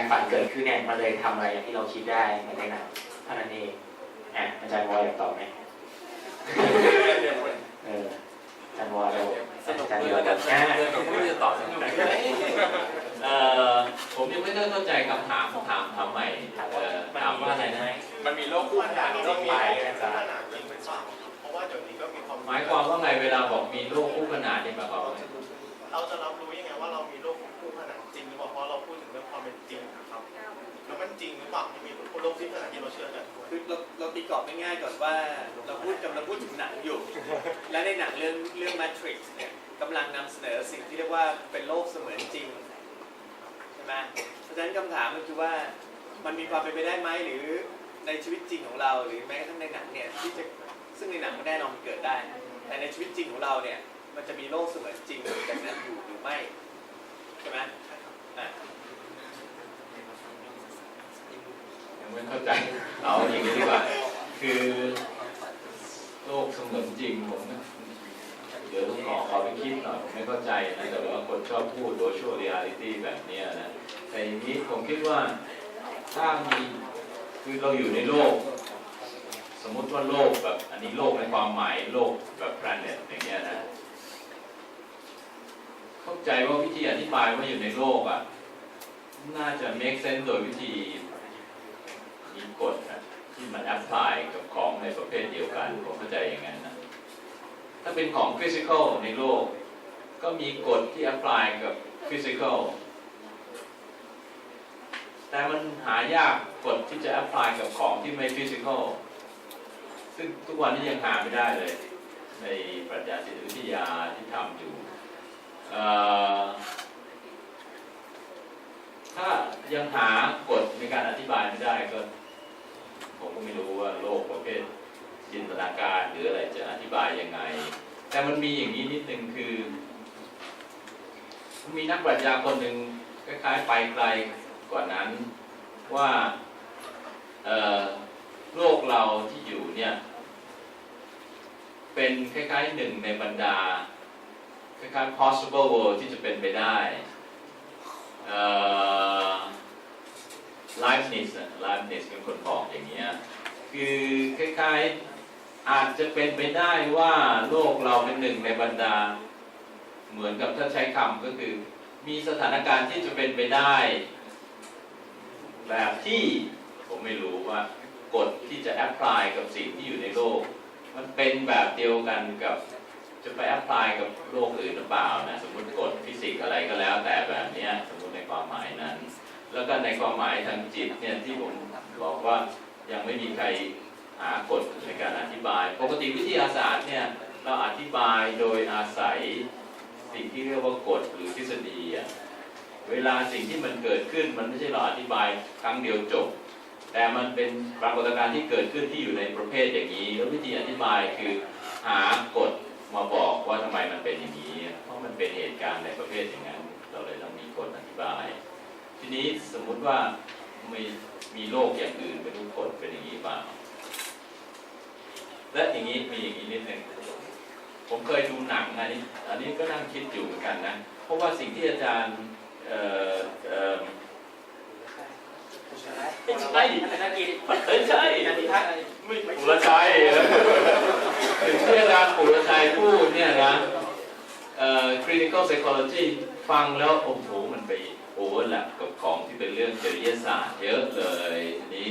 การฝันเกิดขึ้นเนี่ยมันเลยทำอะไรอย่างที่เราคิดได้ไม่ได้หนักเท่านั้นเองอะอาจารย์วอยอยากตอบไหมเอออาจารย์วอยเราสนุกอาจารย์เลเดียยวแล้วกักันนอะเรื่องของผู้จะตอบสนุกเอ่อผมยังไม่ได้เข้าใจคำถามถามทำใหม่เอ่อถามว่าอะไรนะมันมีโรคคู่ขนานจริงไหมอาอาจาจารรย์ย์หนักจริงหรือเปล่าเพราะว่าเดี๋ยวนี้ก็มีความหมายความว่าไงเวลาบอกมีโรคคู่ขนานนี่หมายความว่าไงเราจะรับรู้ยังไงว่าเรามีโรคคู่ จริงหรือเปล่าที่มีโรคที่ขนาดที่เราเชื่อกันคือเราเราตีกรอบง่ายๆก่อนว่าเราพูดกำลังพูดถึงหนังอยู่ และในหนังเรื่องเรื่อง Matrix เนี่ยกำลังนำเสนอสิ่งที่เรียกว่าเป็นโลกเสมือนจริงใช่ไหมเพราะฉะนั้นคำถามมันคือว่ามันมีความเป็นไปได้ไหมหรือในชีวิตจริงของเราหรือแม้กระทั่งในหนังเนี่ยที่จะซึ่งในหนังมันแน่นอนมันเกิดได้ แต่ในชีวิตจริงของเราเนี่ยมันจะมีโลกเสมือนจริงแบบนั้นอยู่หรือไม่ใช่ไหมอะ ยัง ไม่เข้าใจเอาอย่างนี้ดีกว่าคือโลกเสมือนจริงผมเดี๋ยวต้องขอขอไปคิดหน่อยผมไม่เข้าใจนะแต่ว่าคนชอบพูด virtual reality แบบนี้นะแต่อย่างนี้ผมคิดว่าถ้ามีคือเราอยู่ในโลก สมมติว่าโลกแบบอันนี้โลกในความหมายโลกแบบ planet อย่างเงี้ยนะเข้าใจว่าวิธีอธิบายว่าอยู่ในโลกอะน่าจะ make sense โดยวิธี มีกฎนะที่มัน apply กับของในประเภทเดียวกันผมเข้าใจอย่างนั้นนะถ้าเป็นของ physical ในโลก ก็มีกฎที่ apply กับ physical แต่มันหายากกฎที่จะ apply กับของที่ไม่ physical ซึ่งทุกวันนี้ยังหาไม่ได้เลย ในปรัชญาจิตวิทยาที่ทำอยู่ถ้ายังหากฎในการอธิบายไม่ได้ก็ ผมก็ไม่รู้ว่าโลกประเภทจินตนาการหรืออะไรจะอธิบายยังไง แต่มันมีอย่างนี้นิดนึงคือ มีนักปรัชญาคนหนึ่งคล้ายๆไปไกลกว่านั้นว่าโลกเราที่อยู่เนี่ยเป็นคล้ายๆหนึ่งในบรรดาคล้ายๆ possible world ที่จะเป็นไปได้ เอ่อ Leibniz อะ Leibniz เป็นคนบอกอย่างเงี้ยคือคล้ายๆอาจจะเป็นไปได้ว่าโลกเราเป็นหนึ่งในบรรดา เหมือนกับถ้าใช้คำก็คือ มีสถานการณ์ที่จะเป็นไปได้ แบบที่ผมไม่รู้ว่ากฎที่จะแอพพลายกับสิ่งที่อยู่ในโลก มันเป็นแบบเดียวกันกับจะไปแอพพลายกับโลกอื่นหรือเปล่านะสมมติกฎฟิสิกส์อะไรก็แล้วแต่แบบเนี้ยสมมติในความหมายนั้น แล้วก็ในความหมายทางจิตเนี่ยที่ผมบอกว่ายังไม่มีใครหากฎในการอธิบาย ปกติวิทยาศาสตร์เนี่ยเราอธิบายโดยอาศัยสิ่งที่เรียกว่ากฎหรือทฤษฎีอะเวลาสิ่งที่มันเกิดขึ้นมันไม่ใช่เราอธิบายครั้งเดียวจบ แต่มันเป็นปรากฏการณ์ที่เกิดขึ้นที่อยู่ในประเภทอย่างนี้ แล้ววิธีอธิบายคือหากฎมาบอกว่าทำไมมันเป็นอย่างนี้ เพราะมันเป็นเหตุการณ์ในประเภทอย่างนั้น เราเลยต้องมีกฎอธิบาย ทีนี้สมมุติว่ามีมีโรคอย่างอื่นเป็นทุกคนเป็นอย่างนี้เปล่าและอย่างนี้มีอย่างนี้นิดนึงผมเคยดูหนังอันนี้อันนี้ก็นั่งคิดอยู่เหมือนกันนะ เพราะว่าสิ่งที่อาจารย์เอ่อเอ่อไม่ใช่เอ้ยใช่ไม่ปุรชัยถึงที่อาจารย์ปุรชัยพูดเนี่ยนะเอ่อ clinical psychology ฟังแล้วโอ้โหมันไป โอเวอร์แลปกับของที่เป็นเรื่องจริยศาสตร์เยอะเลยทีนี้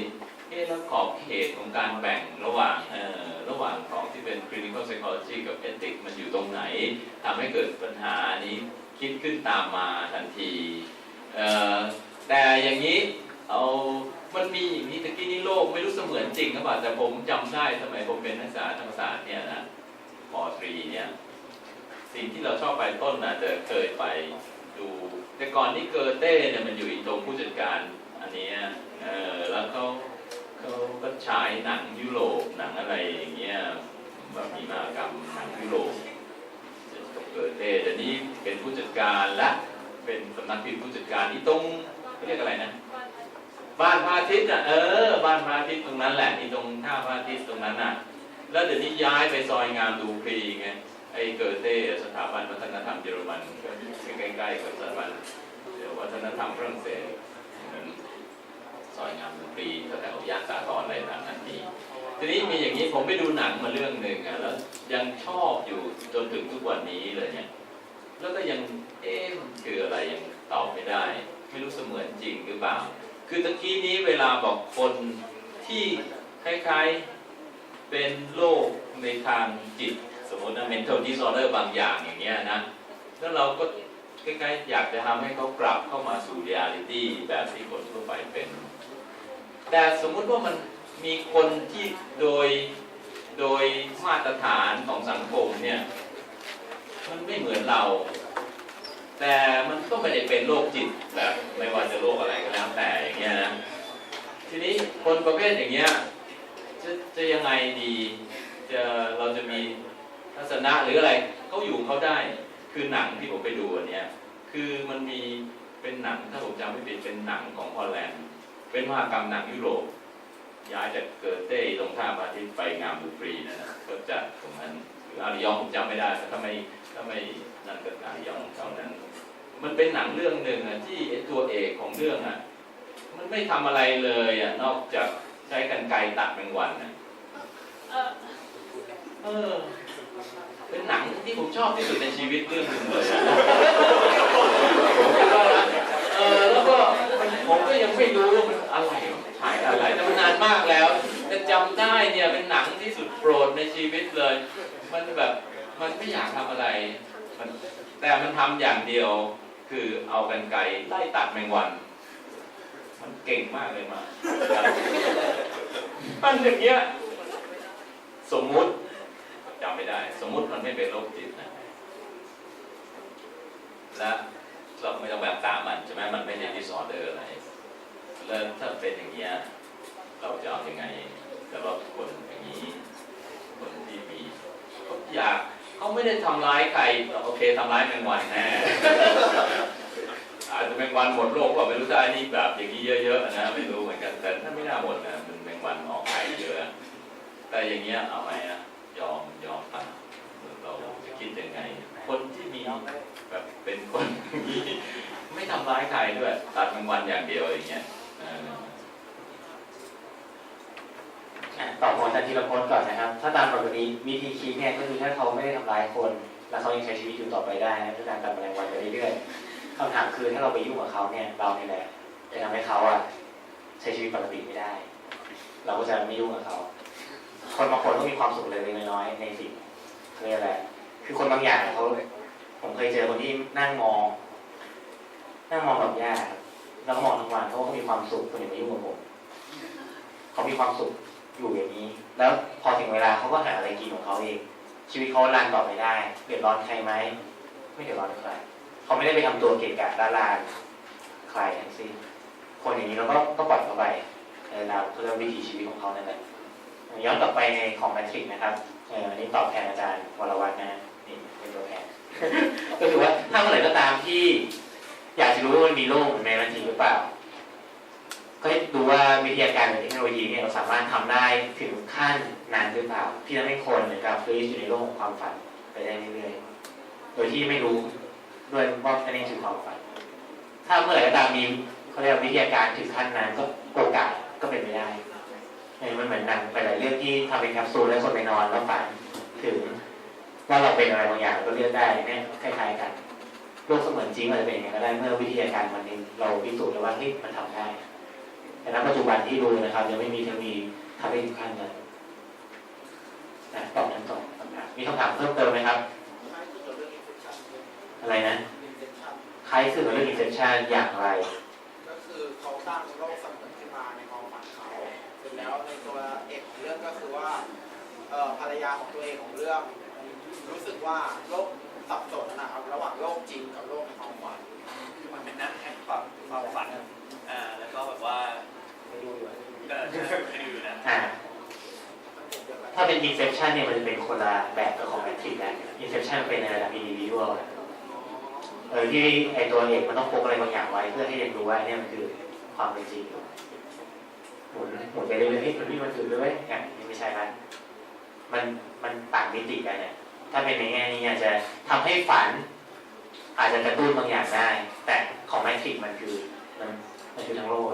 เอ๊แล้วขอบเขตของการแบ่งระหว่างเอ่อระหว่างของที่เป็น clinical psychology กับ ethics มันอยู่ตรงไหนทำให้เกิดปัญหาอันนี้คิดขึ้นตามมาทันทีเอ่อแต่อย่างนี้เอามันมีอย่างนี้ตะกี้นี้โลกไม่รู้เสมือนจริงหรือเปล่าแต่ผมจำได้สมัยผมเป็นนักศึกษาธรรมศาสตร์เนี่ยนะปตรีเนี่ยสิ่งที่เราชอบไปต้นนะจะเคยไป ก่อนที่เกอเต้เนี่ยมันอยู่อีตรงผู้จัดการอันนี้เออแล้วเขาเขาก็ฉายหนังยุโรปหนังอะไรอย่างเงี้ยแบบมีมากรรมหนังยุโรปกับเกอเต้เดี๋ยวนี้เป็นผู้จัดการและเป็นสำนักพิมพ์ผู้จัดการที่ตรงเขาเรียกอะไรนะ บ้านพระอาทิตย์อะเออ บ้านพระอาทิตย์ตรงนั้นแหละที่ตรงท่าพระอาทิตย์ตรงนั้นน่ะ แล้วเดี๋ยวนี้ย้ายไปซอยงามดูพรีไงไอ้เกอเต้สถาบันวัฒนธรรมเยอรมันก็ใกล้ๆกับสถาบัน วัฒนธรรมฝรั่งเศสเหมือนรีแถวย่านสาทรอะไรต่างนั้นนี้ทีนี้มีอย่างนี้ผมไปดูหนังมาเรื่องหนึ่งอะแล้วยังชอบอยู่จนถึงทุกวันนี้เลยเนี่ยแล้วก็ยังเอ๊ะมันคืออะไรยังตอบไม่ได้ ไม่รู้เสมือนจริงหรือเปล่า คือตะกี้นี้เวลาบอกคนที่คล้ายๆเป็นโรคในทางจิต สมมตินะ mental disorder บางอย่างอย่างเงี้ยนะ แล้วเราก็ ใกล้ๆอยากจะทำให้เขากลับเข้ามาสู่ reality แบบที่คนทั่วไปเป็น แต่สมมุติว่ามันมีคนที่โดยโดยมาตรฐานของสังคมเนี่ยมันไม่เหมือนเรา แต่มันก็ไม่ได้เป็นโรคจิตแบบไม่ว่าจะโรคอะไรก็แล้วแต่อย่างเงี้ยนะทีนี้คนประเภทอย่างเงี้ยจะจะยังไงดีจะเราจะมีทัศนะหรืออะไรเขาอยู่ของเขาได้ คือหนังที่ผมไปดูอันเนี้ยคือมันมีเป็นหนังถ้าผมจำไม่ผิดเป็นหนังของฮอลแลนด์เป็นมหากรรมหนังยุโรปย้ายจากเกิร์เต้ตรงท่าพระอาทิตย์ไปงามบุฟรีนะนะก็จัดตรงนั้นหรืออาริยองผมจำไม่ได้แต่ถ้าไม่ถ้าไม่นั่นก็อาริยองเท่านั้น มันเป็นหนังเรื่องหนึ่งอะที่ไอ้ตัวเอกของเรื่องอะมันไม่ทำอะไรเลยอะนอกจากใช้กรรไกรตัดแมงวันอะเออ เป็นหนังที่ผมชอบที่สุดในชีวิตเรื่องหนึ่งเลยอะผมคิดว่านะเออแล้วก็มันผมก็ยังไม่รู้ว่ามันอะไรวะถ่ายอะไรแต่มันนานมากแล้วแต่จำได้เนี่ยเป็นหนังที่สุดโปรดในชีวิตเลย มันแบบมันไม่อยากทำอะไรมันแต่มันทำอย่างเดียวคือเอากันไกรไล่ตัดแมงวัน มันเก่งมากเลยมามันอย่างเงี้ยสมมุติ จำไม่ได้ สมมุติมันไม่เป็นโรคจิตนะและเราไม่ต้องแบบตามมันใช่ไหมมันไม่ได้ดิสออเดอร์อะไรแล้วถ้าเป็นอย่างเงี้ยเราจะเอาอยัางไงสำหรับคนอย่างนี้คนที่มีเขาอยากเขาไม่ได้ทำร้ายใครโอเคทำร้ายแมงวันแน่อาจจะแมงวันหมดโลกก็ไม่รู้ได้นี่แบบอย่างนี้เยอะๆนะไม่รู้เหมือนกันแต่ถ้าไม่น่าหมดนะมันแมงวันออกไข่เยอะแต่อย่างเงี้ยเอาไหมอะ ยอมยอมตัดเราจะคิดยังไง คนที่มีแบบเป็นคนอย่างนี้ไม่ทำร้ายใครด้วยตัดแมงวันอย่างเดียวอย่างเงี้ยเอออะตอบของอาจารย์ธีรพจน์ก่อนนะครับ ถ้าตามปกติวิธีคิดเนี่ยก็คือถ้าเขาไม่ได้ทำร้ายคน แล้วเขายังใช้ชีวิตอยู่ต่อไปได้นะด้วยการตัดแมลงวันไปเรื่อยๆคำถามคือถ้าเราไปยุ่งกับเขาเนี่ยเราเนี่ยแหละจะทำให้เขาอะใช้ชีวิตปกติไม่ได้ เราก็จะไม่ยุ่งกับเขา คนบางคนก็มีความสุขเล็กน้อยๆในสิ่งเขาเรียกอะไรคือคนบางอย่างเขาผมเคยเจอคนที่นั่งมอง นั่งมองแบบหญ้าแล้วก็มองทั้งวันเขาก็มีความสุขคนอย่ามายุ่งกับผมเขามีความสุขอยู่อย่างนี้ แล้วพอถึงเวลาเขาก็หาอะไรกินของเขาเอง ชีวิตเขารันต่อไปได้เดือดร้อนใครไหมไม่เดือดร้อนใครเขาไม่ได้ไปทำตัวเกะกะด้านลานใครทั้งสิ้นคนอย่างนี้เราก็ก็ปล่อยเขาไปในเวลาเรื่อวิถีชีวิตของเขานั่นแหละ ย้อนกลับไปในของแมทริกนะครับเอออันนี้ตอบแทนอาจารย์วรวัฒน์นะนี่เป็นตัวแทนก็คือว่าถ้าเมื่อไหร่ก็ตามที่ อยากจะรู้ว่ามันมีโลกเหมือนในมันจริงหรือเปล่า ก็ให้ดูว่าวิทยาการหรือเทคโนโลยีเนี่ยเราสามารถทำได้ถึงขั้นนั้นหรือเปล่า ที่ทำให้คนเหมือนกับฟรีอยู่ในโลกของความฝันไปได้เรื่อยๆโดยที่ไม่รู้ด้วยว่าอันนี้คือความฝัน ถ้าเมื่อไหร่ก็ตามมีเขาเรียกว่าวิทยาการถึงขั้นนั้นก็โอกาสก็เป็นไปได้ มันเหมือนหนังไปหลายเรื่องที่ทำเป็นแคปซูลแล้วคนไปนอนแล้วฝันถึงว่าเราเป็นอะไรบางอย่างก็เลือกได้เนี่ยคล้ายๆกันโลกเสมือนจริงอาจจะเป็นอย่างนั้นก็ได้เมื่อวิทยาการมันเองเราพิสูจน์แล้วว่าเฮ้ยมันทำได้แต่ณปัจจุบันที่ดูนะครับยังไม่มีเทคโนโลยีทำได้ถึงขั้นนั้นนะตอบทั้งสองคำถามมีคำถามเพิ่มเติมไหมครับ อะไรนะคล้ายคือเรื่อง inception อย่างไร ก็คือเขาสร้างโลก ในตัวเอกของเรื่องก็คือว่าเอ่อภรรยาของตัวเอกของเรื่อง รู้สึกว่าโลกสับสนนะครับระหว่างโลกจริงกับโลกในความฝันคือมันเป็นนักแข่งความความฝันอ่าแล้วก็แบบว่าไม่รู้อยู่เออเคยดูอยู่นะอ่าถ้าเป็น inception เนี่ยมันจะเป็นคนละแบบกับของ matrix นะ inception เป็นในระดับ individual นะเออที่ไอตัวเอกมันต้องพกอะไรบางอย่างไว้เพื่อให้เรียนรู้ว่าเนี่ยมันคือความเป็นจริง หมุนหมุนไปเรื่อยๆเฮ้ยมันมีมันถือด้วยอะนี่ไม่ใช่ละมันมันต่างมิติกันเนี่ย ถ้าเป็นในแง่นี้อาจจะทำให้ฝัน อาจจะกระตุ้นบางอย่างได้ แต่ของแมทริกมันคือมันมันคือทั้งโลก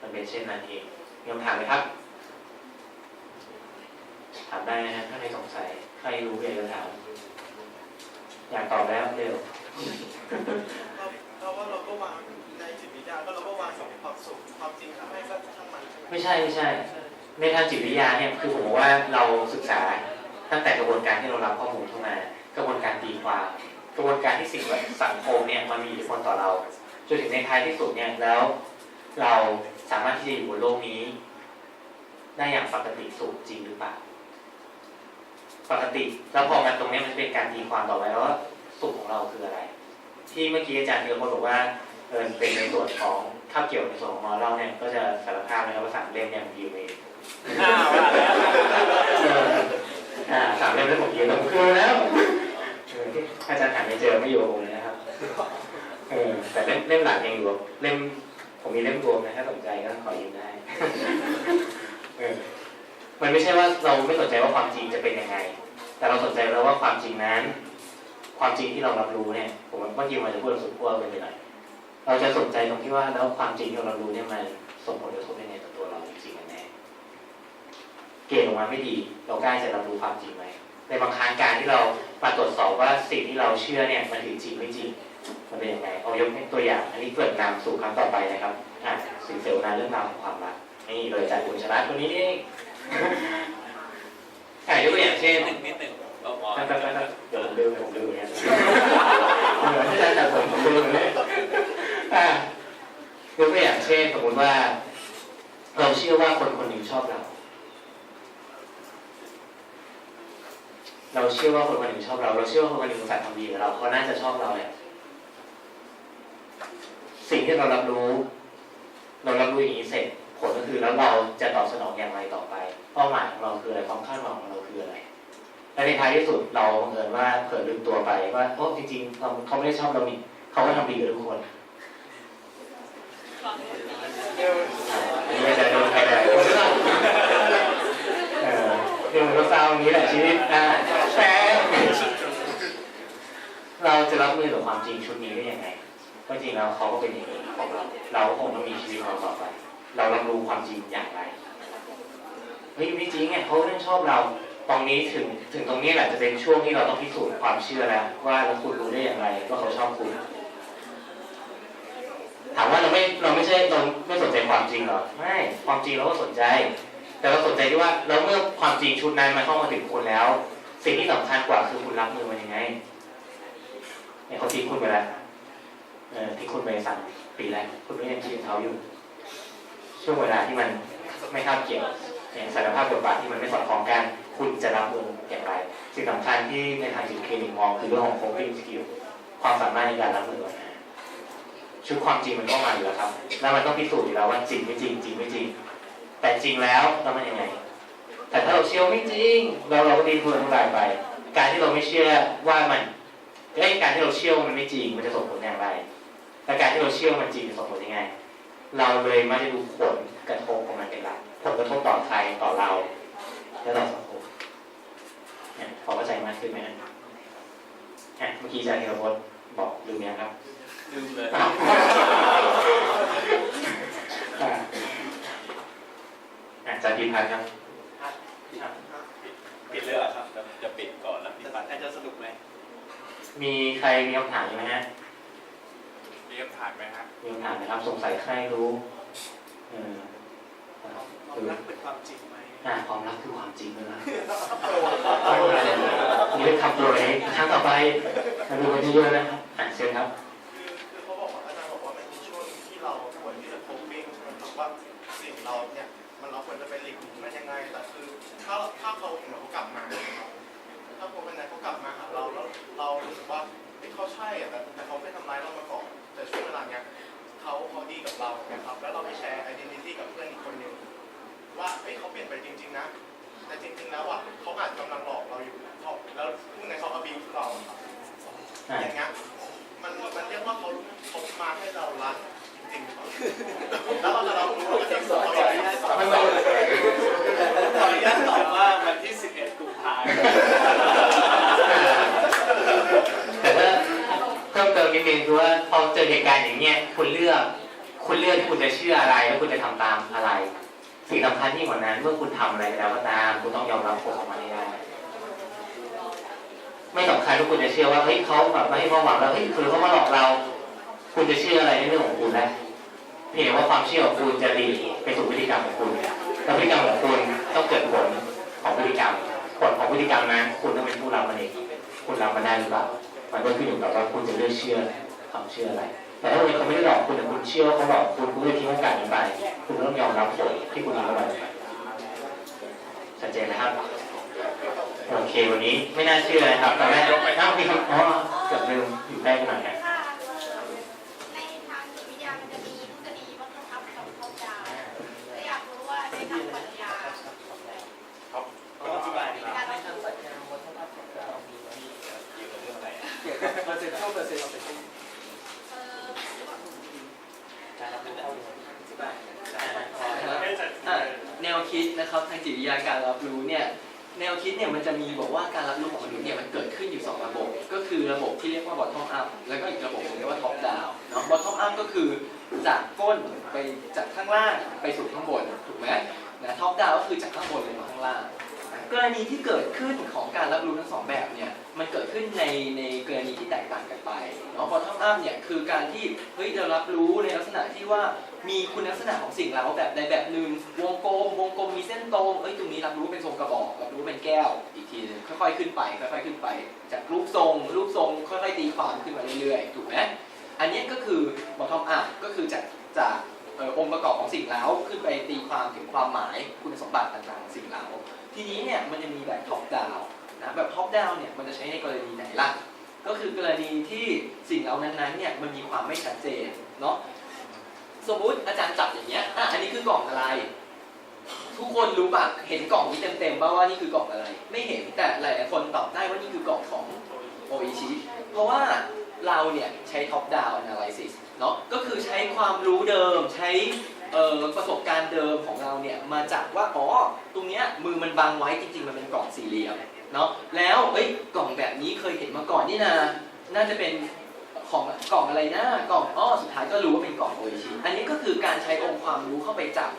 มันเป็นเช่นนั้นเองมีคำถามไหมครับ ถามได้นะฮะถ้าใครสงสัยใครรู้อยากจะถามอยากตอบแล้วเร็วเราว่าเราก็วางาก็เราก็วางสองความสุขความจริงให้ก็ช่างมันใช่ไหมไม่ใช่ไม่ใช่ ในทางจิตวิทยาเนี่ยคือผมบอกว่าเราศึกษาตั้งแต่กระบวนการที่เรารับข้อมูลเข้ามากระบวนการตีความกระบวนการที่สิ่งแวดสังคมเนี่ยมันมีอิทธิพลต่อเราจนถึงในท้ายที่สุดเนี่ยแล้ว เราสามารถที่จะอยู่บนโลกนี้ ได้อย่างปกติสุขจริงหรือเปล่าปกติแล้วพอมาตรงนี้มันจะเป็นการตีความต่อไปว่าสุขของเราคืออะไร ที่เมื่อกี้อาจารย์เดียวบอกว่า เออเป็นในส่วนของถ้าเกี่ยวในส่วนของมอเราเนี่ยก็จะสารภาพนะครับว่าสามเล่มเนี่ยมันอยู่ในอ้าวว่าแล้วเอออ่าสามเล่มแล้วผมยืนตรงคือแล้วเอออาจารย์หาไม่เจอไม่อยู่กับผมเลยนะครับเออแต่เล่มเล่มหลักยังอยู่เล่มผมมีเล่มรวมนะถ้าสนใจก็ขอยืมได้เออมันไม่ใช่ว่าเราไม่สนใจว่าความจริงจะเป็นยังไง แต่เราสนใจแล้วว่าความจริงนั้น ความจริงที่เรารับรู้เนี่ย ผมว่าเมื่อกี้มันจะพูดสุดขั้วไปหน่อย เราจะสนใจตรงที่ว่าแล้วความจริงที่เรารับรู้เนี่ยมันส่งผลกระทบยังไงต่อตัวเราจริงๆกันแน่เกรดออกมาไม่ดี เรากล้าจะรับรู้ความจริงไหมในบางครั้งการที่เรามาตรวจสอบว่าสิ่งที่เราเชื่อเนี่ยมันถึงจริงไม่จริงมันเป็นยังไงเอายกให้ตัวอย่าง อันนี้เกิดนำสู่ครั้งต่อไปนะครับอะสิงเสวนาเรื่องราวของความรักนี่เลยจากคุณชนะคนนี้นี่เองอะยกตัวอย่างเช่นหนึ่งนิดหนึ่งเอาหมอแป๊บแป๊บแป๊บเดี๋ยวผมลืมเดี๋ยวผมลืมเนี่ยเหมือนที่อาจารย์ผมผมลืมเลยอะ ยกตัวอย่างเช่นสมมติว่า เราเชื่อว่าคนคนหนึ่งชอบเรา เราเชื่อว่าคนคนหนึ่งชอบเรา เราเชื่อว่าคนคนหนึ่งสัตย์ทำดีกับเราเขาน่าจะชอบเราแหละสิ่งที่เรารับรู้ เรารับรู้อย่างนี้เสร็จผลก็คือแล้วเราจะตอบสนองอย่างไรต่อไปเป้าหมายของเราคืออะไรความคาดหวังของเราคืออะไรและในท้ายที่สุดเราบังเอิญว่าเผลอลืมตัวไปว่าโอ้จริงๆเขาไม่ได้ชอบเรานี่เขาก็ทำดีกับทุกคน ไม่จะโดนใครเลยเออเรื่องมันก็เศร้าอย่างนี้แหละชีวิตอ่าแต่เราจะรับมือกับความจริงชุดนี้ได้ยังไงก็จริงแล้วเขาก็เป็นอย่างนี้ของเราเราคงต้องมีชีวิตของเราต่อไป เรารับรู้ความจริงอย่างไรเฮ้ยไม่จริงไงเขาเรื่องชอบเราตรงนี้ถึงถึงตรงนี้แหละจะเป็นช่วงที่เราต้องพิสูจน์ความเชื่อแล้วว่าแล้วคุณรู้ได้อย่างไรว่าเขาชอบคุณ ไม่เราไม่ใช่เราไม่สนใจความจริงเหรอไม่ความจริงเราก็สนใจ แต่เราสนใจที่ว่าแล้วเมื่อความจริงชุดนั้นมันเข้ามาถึงคุณแล้ว สิ่งที่สำคัญกว่าคือคุณรับมือมันยังไงเนี่ยเขาทิ้งคุณไปแล้วเออทิ้งคุณไปสามปีแล้วคุณก็ยังคิดถึงเขาอยู่ ช่วงเวลาที่มันไม่คาบเกี่ยวอย่างสารภาพบทบาทที่มันไม่สอดคล้องกัน คุณจะรับมืออย่างไร สิ่งสำคัญที่ในทางจิตคลินิกมองคือเรื่องของ coping skill ความสามารถในการรับมือปัญหา ชุดความจริงมันก็มาอยู่แล้วครับ แล้วมันต้องพิสูจน์อยู่แล้วว่าจริงไม่จริงจริงไม่จริง แต่จริงแล้วแล้วมันยังไง แต่ถ้าเราเชื่อไม่จริง เราเราก็ดิ้นทุรนทุรายไป การที่เราไม่เชื่อว่ามันไอ้การที่เราเชื่อว่ามันไม่จริง มันจะส่งผลอย่างไรแต่การที่เราเชื่อมันจริงจะส่งผลยังไง เราเลยม่ได้ดูผลกระทบของมันเป็นหลักผลกระทบต่อใครต่อเราและต่อสังคมเนี่ยพอเข้าใจมากขึ้นไหมฮะอะเมื่อกี้อาจารย์ธีรพจน์บอกลืมยังครับ ลืมเลยอ้าวอะอาจารย์พิพัฒน์ครับปิดเลยเหรอครับ จะปิดก่อนแล้วปิดบัตรจะสนุกไหมมีใครมีคำถามไหมฮะมีคำถามไหมครับมีคำถามไหมครับสงสัยใครรู้เออความรักเป็นความจริงไหมอ่าความรักคือความจริงเลยนะนี่เป็นคำตัวเองครั้งต่อไปมาดูกันเยอะๆนะครับอ่านเชิญครับ ควรจะไปหลีกหนีมันยังไง แต่คือถ้าถ้าเขาเหมือนเขากลับมา ถ้าคนคนนั้นเขากลับมาหาเราแล้วเรารู้สึกว่าเฮ้ยเขาใช่อะแต่แต่เขาไม่ทำร้ายเรามาก่อน แต่ช่วงเวลาเนี้ยเขาเขาดีกับเรานะครับ แล้วเราไปแชร์ไอดีนิตี้กับเพื่อนอีกคนหนึ่งว่าเฮ้ยเขาเปลี่ยนไปจริง ๆ นะ แต่จริง ๆ แล้วอะเขาอาจกำลังหลอกเราอยู่เขาแล้วพวกนั้นเขา abuse เราอะครับอ่าอย่างเงี้ยมันมันเรียกว่าเขาเขามาให้เรารัก แล้วเราจะรับรู้ว่าจริงๆเขาเป็นยังไงมันไม่ขออนุญาตตอบว่าวันที่ 11 กุมภาพันธ์แต่ถ้าเพิ่มเติมนิดนึงคือว่าพอเจอเหตุการณ์อย่างเงี้ยคุณเลือก คุณเลือกที่คุณจะเชื่ออะไรแล้วคุณจะทำตามอะไร สิ่งสำคัญที่กว่านั้นเมื่อคุณทำอะไรไปแล้วก็ตามคุณต้องยอมรับผลของมันให้ได้ไม่สำคัญว่าคุณจะเชื่อว่าเฮ้ยเขาแบบมาให้ความหวังเราเฮ้ยคือเขามาหลอกเรา คุณจะเชื่ออะไรในเรื่องของคุณแล้ว เพียงว่าความเชื่อของคุณจะดีไปสู่พฤติกรรมของคุณแล้วพฤติกรรมของคุณต้องเกิดผลของพฤติกรรม ผลของพฤติกรรมนั้น คุณต้องเป็นผู้รับมันเองคุณรับมันได้หรือเปล่ามันก็ขึ้นอยู่กับว่าคุณจะเลือกเชื่อความเชื่ออะไรแต่ถ้าวันนี้เขาไม่ได้หลอกคุณแต่คุณเชื่อว่าเขาหลอกคุณคุณเลยทิ้งโอกาสนี้ไป คุณต้องยอมรับผลที่คุณทำเข้าชัดเจนนะครับโอเควันนี้ไม่น่าเชื่อนะครับตอนแรก มันจะมีบอกว่าการรับรู้ของมนุษย์เนี่ยมันเกิดขึ้นอยู่สองระบบ ก็คือระบบที่เรียกว่า bottom up แล้วก็อีกระบบหนึงเรียกว่า top down เนาะ bottom up ก็คือจากก้นไปจากข้างล่างไปสู่ข้างบนถูกไหมนะ top down ก็คือจากข้างบนลงมาข้างล่าง กรณีที่เกิดขึ้นของการรับรู้ทั้งสองแบบเนี่ย มันเกิดขึ้นในในกรณีที่แตกต่างกันไปเนาะ bottom up เนี่ยคือการที่เฮ้ยเรารับรู้ในลักษณะที่ว่ามีคุณลักษณะของสิ่งเราแบบใดแบบหนึ่งวงกลม วงกลมมีเส้นตรงเอ้ยตรงนี้รับรู้เป็นทรงกระบอกรับรู้เป็นแก้วอีกทีหนึงค่อยๆขึ้นไปค่อยๆขึ้นไป จากรูปทรงรูปทรงค่อยๆตีความขึ้นมาเรื่อยๆถูกไหมอันนี้ก็คือ bottom up ก็คือจากจากองค์ประกอบของสิ่งเร้าขึ้นไปตีความถึงความหมายคุณสมบัติต่างๆของสิ่งเร้าทีนี้เนี่ยมันจะมีแบบท็อปดาว นะแบบท็อปดาวเนี่ยมันจะใช้ในกรณีไหนล่ะ ก็คือกรณีที่สิ่งเหล่านั้นๆเนี่ยมันมีความไม่ชัดเจนเนาะสมมุติอาจารย์จับอย่างเงี้ยอะอันนี้คือกล่องอะไร ทุกคนรู้ปะเห็นกล่องนี้เต็มๆป่ะว่านี่คือกล่องอะไร ไม่เห็นแต่หลายๆคนตอบได้ว่านี่คือกล่องของโออิชิเพราะว่าเราเนี่ยใช้ท็อปดาว analysis เนาะก็คือใช้ความรู้เดิมใช้ประสบการณ์เดิมของเราเนี่ยมาจากว่าอ๋อตรงเนี้ยมือมันบังไว้จริงๆ มันเป็นกล่องสี่เหลี่ยม เนาะแล้วเอ้ยกล่องแบบนี้เคยเห็นมาก่อนนี่นาน่าจะเป็นของกล่องอะไรนะกล่องอ้อสุดท้ายก็รู้ว่าเป็นกล่องโอชิอันนี้ก็คือการใช้องค์ความรู้เข้าไปจับ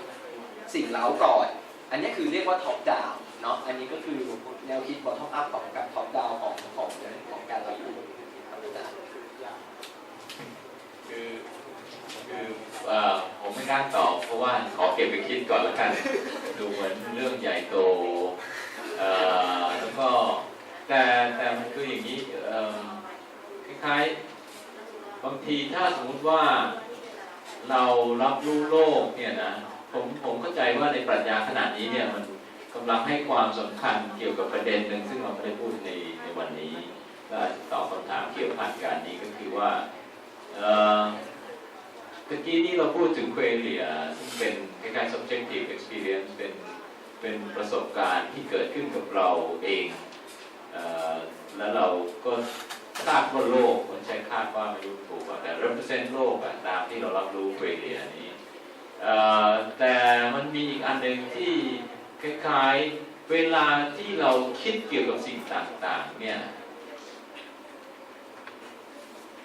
สิ่งเล้าก่อน อันนี้คือเรียกว่าท็อปดาวเนาะอันนี้ก็คือแนวคิดบอททอมอัพของกับท็อปดาวของของของการรับรู้ครับอาจารย์คือคือเอ่อผมไม่กล้าตอบเพราะว่าขอเก็บไปคิดก่อนละกัน ดูเหมือนเรื่องใหญ่โต แล้วก็แต่แต่มันคืออย่างนี้คล้ายๆบางทีถ้าสมมติว่าเรารับรู้โลกเนี่ยนะผมผมเข้าใจว่าในปรัชญาขนาดนี้เนี่ยมันกำลังให้ความสำคัญเกี่ยวกับประเด็นหนึ่งซึ่งเราไม่ได้พูดในในวันนี้ก็ตอบคำถามเกี่ยวกับการนี้ก็คือว่าเอ่อตะกี้นี้เราพูดถึงเควเลียซึ่งเป็นคล้ายๆ subjective experience เป็น เป็นประสบการณ์ที่เกิดขึ้นกับเราเองเออแล้วเราก็คาดว่าโลกคนใช้คาดว่าไม่รู้ถูกแต่ represent โลกตามที่เรารับรู้เควเลียนี้แต่มันมีอีกอันหนึ่งที่คล้ายๆเวลาที่เราคิดเกี่ยวกับสิ่งต่างๆเนี่ย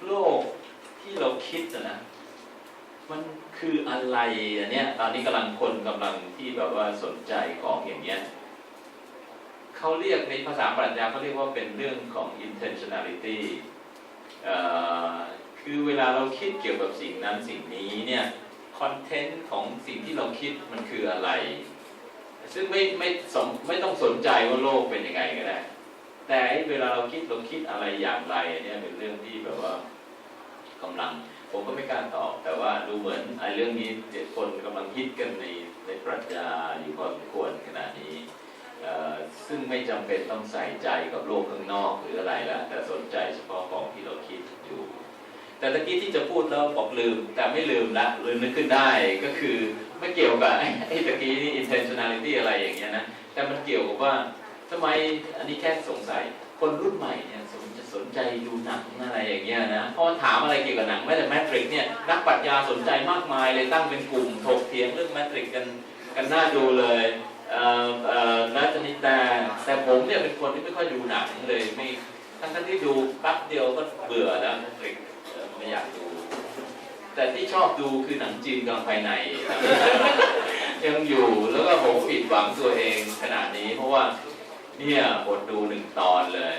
โลกที่เราคิดอะนะ มันคืออะไรอันเนี้ยตอนนี้กำลังคนกำลังที่แบบว่าสนใจของอย่างเงี้ยเขาเรียกในภาษาปรัชญาเขาเรียกว่าเป็นเรื่องของ intentionality คือเวลาเราคิดเกี่ยวกับสิ่งนั้นสิ่งนี้เนี่ยคอนเทนต์ของสิ่งที่เราคิดมันคืออะไร ซึ่งไม่ไม่สมไม่ต้องสนใจว่าโลกเป็นยังไงก็ได้ แต่เวลาเราคิดเราคิดอะไรอย่างไรอันเนี่ยเป็นเรื่องที่แบบว่ากำลัง ผมก็ไม่กล้าตอบ แต่ว่าดูเหมือนไอ้เรื่องนี้เจ็ดคนกำลังคิดกันในในปรัชญาอยู่พอสมควรขณะนี้ ซึ่งไม่จำเป็นต้องใส่ใจกับโลกข้างนอกหรืออะไรล้วแต่สนใจเฉพาะของที่เราคิดอยู่ แต่ตะกี้ที่จะพูดแล้วบอกลืม แต่ไม่ลืมละลืมนึกขึ้นได้ก็คือไม่เกี่ยวกับไอ้ตะกี้นี่ intentionality อะไรอย่างเงี้ยนะ แต่มันเกี่ยวกับว่าทำไมอันนี้แค่สงสัยคนรุ่นใหม่เนี่ยสนจะ สนใจดูหนังอะไรอย่างเงี้ยนะพอถามอะไรเกี่ยวกับหนังแม้แต่แมทริกเนี่ยนักปรัชญาสนใจมากมายเลยตั้งเป็นกลุ่มถกเถียงเรื่องแมทริกกันกันน่าดูเลยเอ่อเอ่อแล้วทีนี้แต่แต่ผมเนี่ยเป็นคนที่ไม่ค่อยดูหนังเลยไม่ทั้งทั้งที่ดูแป๊บเดียวก็เบื่อแล้วแมทริกไม่อยากดู แต่ที่ชอบดูคือหนังจีนกลางภายใน ยังอยู่แล้วก็ผมผิดหวังตัวเองขนาดนี้เพราะว่าเนี่ยอดดูหนึ่งตอนเลย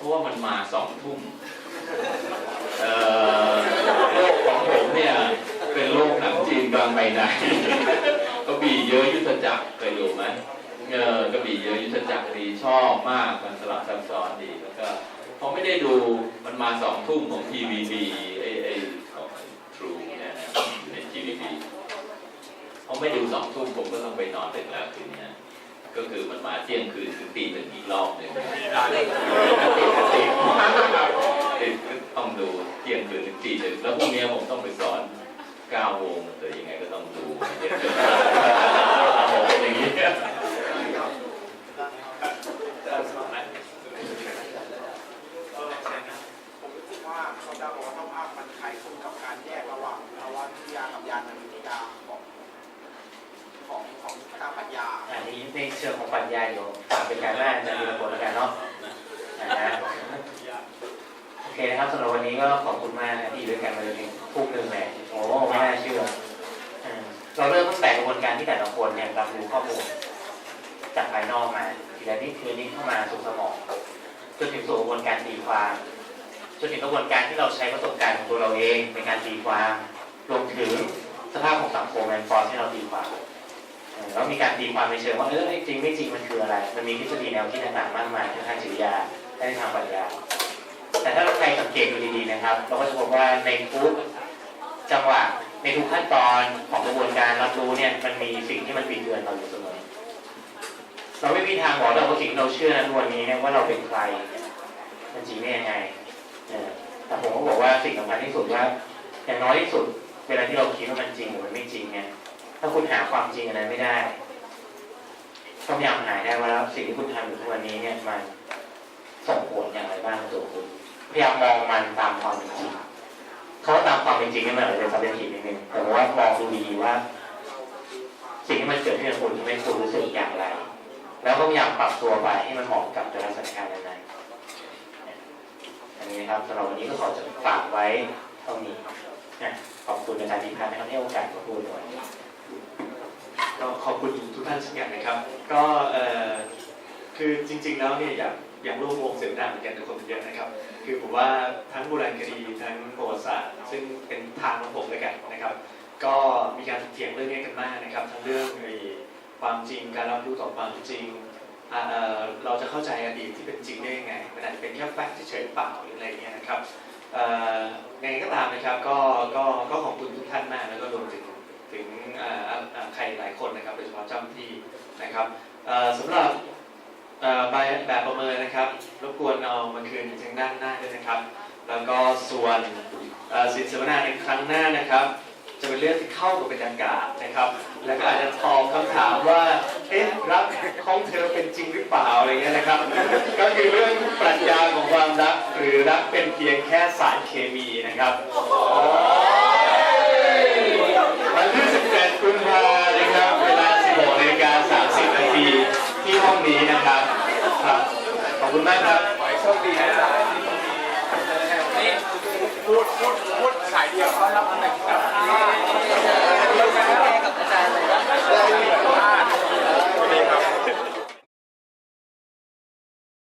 เพราะว่ามันมาสองทุ่มโลกของผมเนี่ยเป็นโลกหนังจีนกลางภายในกระบี่เยอะยุทธจักรเคยดูไหมเออกระบี่เยอะยุทธจักรดีชอบมากมันสลับซับซ้อนดีแล้วก็พอไม่ได้ดูมันมาสองทุ่มของทีวีดีไอไอของทรูเนี่ยนะในทีวีดีพอไม่ดูสองทุ่มผมก็ต้องไปนอนดึกแล้วคืนนี้ ก็คือมันมาเที่ยงคืนถึงตีหนึ่งอีกรอบหนึ่งต้องดูเที่ยงคืนถึงตีหนึ่งแล้วพรุ่งนี้ผมต้องไปสอนเก้าโมงแต่ยังไงก็ต้องดูเย็นเกินไปอย่างนี้เออผมรู้สึกว่าเขาจะบอกว่าต้องอัพมันคล้ายคลึงกับการแยกระหว่างภาวะวิทยากับยานวิทยาของของ ทางปรัชญาอันนี้ในเชิงของปรัชญาอยู่ฝากเป็นการแรกจะมีผลแล้วกันเนาะนะฮะโอเคนะครับสำหรับวันนี้ก็ขอบคุณมากนะที่อยู่ด้วยกันมาจนถึงทุ่มหนึ่งเลยโอ้ไม่น่าเชื่อเราเริ่มตั้งแต่กระบวนการที่แต่ละคนเนี่ยรับรู้ข้อมูลจากภายนอกมาทีละนิดทีละนิดเข้ามาสู่สมองจนถึงสู่กระบวนการตีความจนถึงกระบวนการที่เราใช้ประสบการณ์ของตัวเราเองในการตีความรวมถึงสภาพของสังคมแอนฟอร์ที่เราตีความ แล้วมีการตีความในเชิงว่าเออจริงไม่จริงมันคืออะไร มันมีทฤษฎีแนวคิดต่างๆมากมายทั้งทางจิตวิทยาและทางปรัชญาแต่ถ้าเราใครสังเกตดูดีๆนะครับ เราก็จะพบว่าในทุกจังหวะในทุกขั้นตอนของกระบวนการรับรู้เนี่ยมันมีสิ่งที่มันบิดเบือนเราอยู่เสมอเราไม่มีทางบอกเราว่าสิ่งเราเชื่อนะทุกวันนี้เนี่ยว่าเราเป็นใครมันจริงได้ยังไงแต่ผมก็บอกว่าสิ่งสำคัญที่สุดว่าอย่างน้อยที่สุด เวลาที่เราคิดว่ามันจริงหรือมันไม่จริงเนี่ย ถ้าคุณหาความจริงอันนั้นไม่ได้ต้องพยายามหาได้ว่าแล้วสิ่งที่คุณทำอยู่ทุกวันนี้เนี่ยมันส่งผลอย่างไรบ้างกับตัวคุณพยายามมองมันตามความเป็นจริงเขาตามความเป็นจริงนี่มันอาจจะสับเนิดนิดนึงแต่ว่ามองดูดีว่า สิ่งที่มันเกิดขึ้นกับคุณทำให้คุณรู้สึกอย่างไร แล้วก็พยายามปรับตัวไปให้มันเหมาะกับแต่ละสถานการณ์นั้นอันนี้นะครับสำหรับวันนี้ก็ขอจะฝากไว้เท่านี้ขอบคุณอาจารย์พิพัฒน์นะครับที่ให้โอกาสมาพูดในวันนี้ ก็ขอบคุณทุกท่านเช่นกันนะครับ ก็เอ่อคือจริง ๆ แล้วเนี่ยอยากอยากร่วมวงเสวนาเหมือนกันกับคนเยอะนะครับ คือผมว่าทั้งโบราณคดีทั้งประวัติศาสตร์ซึ่งเป็นทางของผมด้วยกันนะครับ ก็มีการเถียงเรื่องนี้กันมากนะครับ ทั้งเรื่องไอ้ความจริงการรับรู้ต่อความจริงเราจะเข้าใจอดีตที่เป็นจริงได้ยังไงมันอาจจะเป็นแค่แฟกต์เฉยๆเปล่าหรืออะไรเงี้ยนะครับเอ่อยังไงก็ตามนะครับก็ก็ก็ขอบคุณทุกท่านมากแล้วก็รวมถึง ถึงใครหลายคนนะครับโดยเฉพาะเจ้าหน้าที่นะครับสำหรับใบแบบประเมินนะครับรบกวนเอามาคืนทางด้านหน้าด้วยนะครับ แล้วก็ส่วนสินเสวนาในครั้งหน้านะครับ จะเป็นเรื่องที่เข้ากับบรรยากาศนะครับ แล้วก็อาจจะตอบคำถามว่าเอ๊ะรักของเธอเป็นจริงหรือเปล่าอะไรเงี้ยนะครับ ก็คือเรื่องปรัชญาของความรักหรือรักเป็นเพียงแค่สารเคมีนะครับ คุณพานะครับ เวลา 16นาฬิกา30นาทีที่ห้องนี้นะครับครับ ขอบคุณมากครับขอให้โชคดีนะจ๊ะนี่พูดพูดพูดสายเดียวเขารับตำแหน่งครับเดียวกันกับอาจารย์เลยนะ